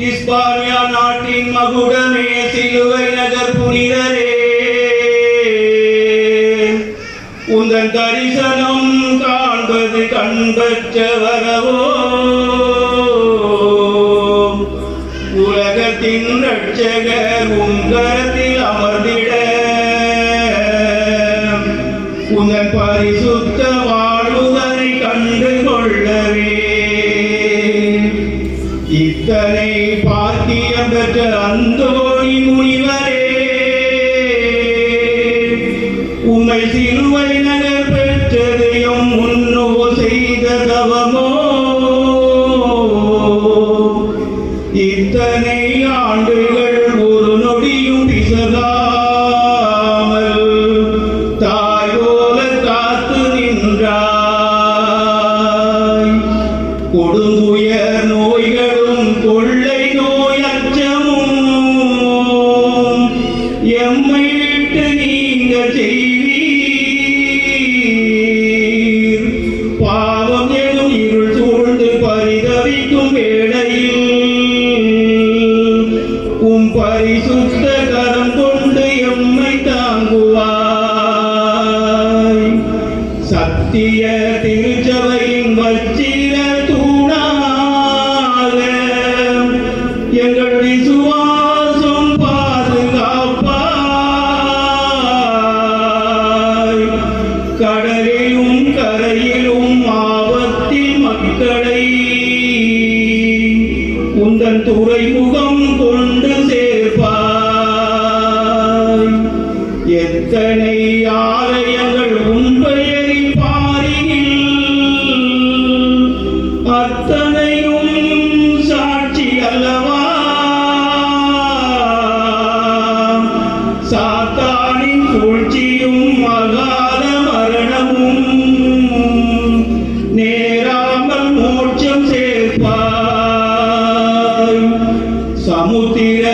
இஸ்பானியா நாட்டின் மகுடமே சிலுவை நகர் புனிதரே. உந்தன் தரிசனம் காண்பது கண்பற்ற வரவோ. உலகத்தின் ரட்சகர் உங்கரத்தில் அமர்ந்திட. உந்தன் பரிசுத்தம் பெற்ற முனிவரே உமை சிலுவை நகர் பெற்றதையும் முன்னோ செய்த தவமோ? இத்தனை ஆண்டுகள் ஒரு நொடியும் பிசதா হয়েছে உந்தன் சமுத்திர